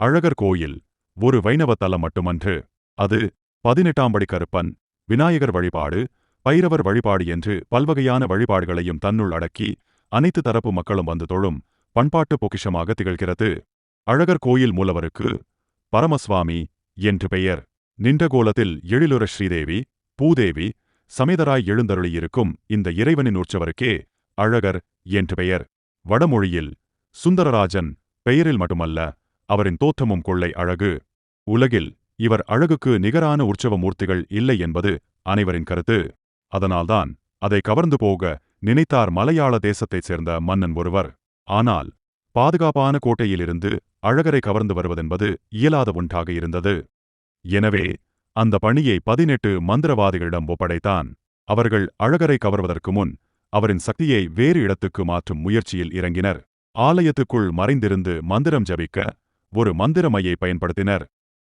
அழகர் கோயில் ஒரு வைணவ தலம் மட்டுமன்று. அது பதினெட்டாம் படி கருப்பன் விநாயகர் வழிபாடு பைரவர் வழிபாடு என்று பல்வகையான வழிபாடுகளையும் தன்னுள் அடக்கி அனைத்து தரப்பு மக்களும் வந்து தொழும் பண்பாட்டு பொக்கிஷமாக திகழ்கிறது. அழகர் கோயில் மூலவருக்கு பரமசுவாமி என்று பெயர். நின்ற கோலத்தில் எழிலுற ஸ்ரீதேவி பூதேவி சமேதராய் எழுந்தருளியிருக்கும் இந்த இறைவனின் உற்சவருக்கே அழகர் என்று பெயர். வடமொழியில் சுந்தரராஜன் பெயரில் மட்டுமல்ல அவரின் தோற்றமும் கொள்ளை அழகு. உலகில் இவர் அழகுக்கு நிகரான உற்சவ மூர்த்திகள் இல்லை என்பது அனைவரின் கருத்து. அதனால்தான் அதை கவர்ந்து போக நினைத்தார் மலையாள தேசத்தைச் சேர்ந்த மன்னன் ஒருவர். ஆனால் பாதுகாப்பான கோட்டையிலிருந்து அழகரை கவர்ந்து வருவதென்பது இயலாத ஒன்றாக இருந்தது. எனவே அந்த பணியை பதினெட்டு மந்திரவாதிகளிடம் ஒப்படைத்தான். அவர்கள் அழகரை கவர்வதற்கு முன் அவரின் சக்தியை வேறு இடத்துக்கு மாற்றும் முயற்சியில் இறங்கினர். ஆலயத்துக்குள் மறைந்திருந்து மந்திரம் ஜபிக்க ஒரு மந்திர மையை பயன்படுத்தினர்.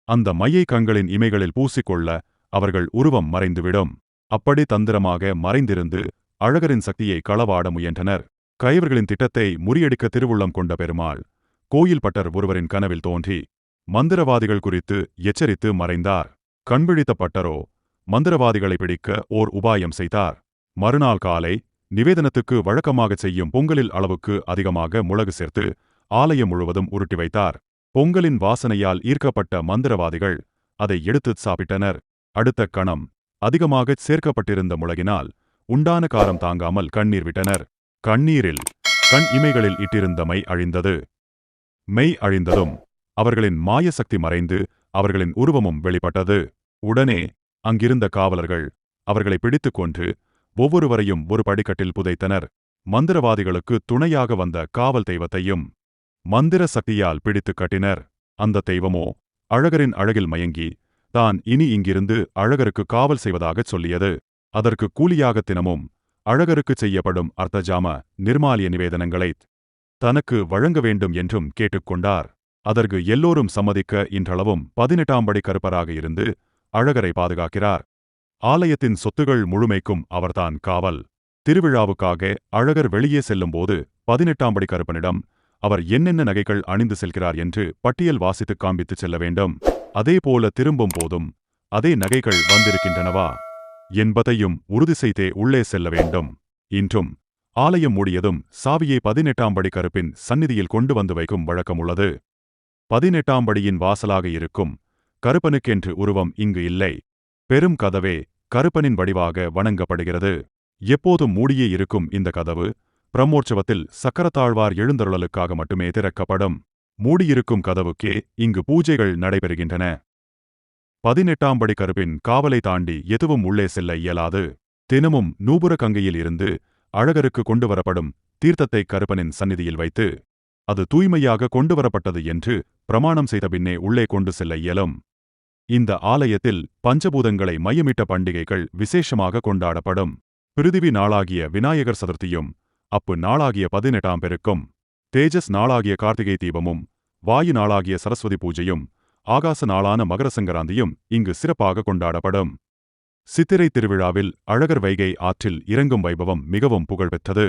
அந்த மையை கண்களின் இமைகளில் பூசிக்கொள்ள அவர்கள் உருவம் மறைந்துவிடும். அப்படி தந்திரமாக மறைந்திருந்து அழகரின் சக்தியை களவாட முயன்றனர். கைவர்களின் திட்டத்தை முறியடிக்க திருவுள்ளம் கொண்ட பெருமாள் கோயில் பட்டர் ஒருவரின் கனவில் தோன்றி மந்திரவாதிகள் குறித்து எச்சரித்து மறைந்தார். கண்பிழித்த பட்டரோ மந்திரவாதிகளை பிடிக்க ஓர் உபாயம் செய்தார். மறுநாள் காலை நிவேதனத்துக்கு வழக்கமாகச் செய்யும் பொங்கலில் அளவுக்கு அதிகமாக முளகு சேர்த்து ஆலயம் முழுவதும் உருட்டி வைத்தார். பொங்கலின் வாசனையால் ஈர்க்கப்பட்ட மந்திரவாதிகள் அதை எடுத்துச் சாப்பிட்டனர். அடுத்த கணம் அதிகமாகச் சேர்க்கப்பட்டிருந்த முளகினால் உண்டான காரம் தாங்காமல் கண்ணீர் விட்டனர். கண்ணீரில் கண் இமைகளில் இட்டிருந்த மை அழிந்தது. மெய் அழிந்ததும் அவர்களின் மாயசக்தி மறைந்து அவர்களின் உருவமும் வெளிப்பட்டது. உடனே அங்கிருந்த காவலர்கள் அவர்களை பிடித்துக் கொன்று ஒவ்வொருவரையும் ஒரு படிக்கட்டில் புதைத்தனர். மந்திரவாதிகளுக்கு துணையாக வந்த காவல் தெய்வத்தையும் மந்திர சக்தியால் பிடித்துக் கட்டினர். அந்த தெய்வமோ அழகரின் அழகில் மயங்கி தான் இனி இங்கிருந்து அழகருக்கு காவல் செய்வதாகச் சொல்லியது. அதற்கு கூலியாக தினமும் அழகருக்குச் செய்யப்படும் அர்த்தஜாம நிர்மாலிய நிவேதனங்களைத் தனக்கு வழங்க வேண்டும் என்றும் கேட்டுக்கொண்டார் அதற்கு எல்லோரும் சம்மதிக்க இன்றளவும் பதினெட்டாம் படி கருப்பராக இருந்து அழகரை பாதுகாக்கிறார். ஆலயத்தின் சொத்துகள் முழுமைக்கும் அவர்தான் காவல். திருவிழாவுக்காக அழகர் வெளியே செல்லும்போது பதினெட்டாம் படி கருப்பனிடம் அவர் என்னென்ன நகைகள் அணிந்து செல்கிறார் என்று பட்டியல் வாசித்து காண்பித்துச் செல்ல வேண்டும். அதேபோல திரும்பும் போதும் அதே நகைகள் வந்திருக்கின்றனவா என்பதையும் உறுதி செய்தே உள்ளே செல்ல வேண்டும். இன்றும் ஆலயம் மூடியதும் சாவியை பதினெட்டாம் படி கருப்பின் சந்நிதியில் கொண்டு வந்து வைக்கும் வழக்கம் உள்ளது. பதினெட்டாம் படியின் வாசலாக இருக்கும் கருப்பனுக்கென்று உருவம் இங்கு இல்லை. பெரும் கதவே கருப்பனின் வடிவாக வணங்கப்படுகிறது. எப்போதும் மூடியே இருக்கும் இந்த கதவு பிரம்மோற்சவத்தில் சக்கரத்தாழ்வார் எழுந்தருளலுக்காக மட்டுமே திறக்கப்படும். மூடியிருக்கும் கதவுக்கே இங்கு பூஜைகள் நடைபெறுகின்றன. பதினெட்டாம் படி கருப்பின் காவலை தாண்டி எதுவும் உள்ளே செல்ல இயலாது. தினமும் நூபுர கங்கையில் இருந்து அழகருக்கு கொண்டுவரப்படும் தீர்த்தத்தை கருப்பனின் சந்நிதியில் வைத்து அது தூய்மையாக கொண்டுவரப்பட்டது என்று பிரமாணம் செய்த பின்னே உள்ளே கொண்டு செல்ல இயலும். இந்த ஆலயத்தில் பஞ்சபூதங்களை மையமிட்ட பண்டிகைகள் விசேஷமாக கொண்டாடப்படும். பிருதிவி நாளாகிய விநாயகர் சதுர்த்தியும் அப்பு நாளாகிய பதினெட்டாம் பெருக்கும். தேஜஸ் நாளாகிய கார்த்திகை தீபமும் வாயு நாளாகிய சரஸ்வதி பூஜையும் ஆகாச நாளான மகர சங்கராந்தியும் இங்கு சிறப்பாக கொண்டாடப்படும். சித்திரை திருவிழாவில் அழகர் வைகை ஆற்றில் இறங்கும் வைபவம் மிகவும் புகழ்பெற்றது.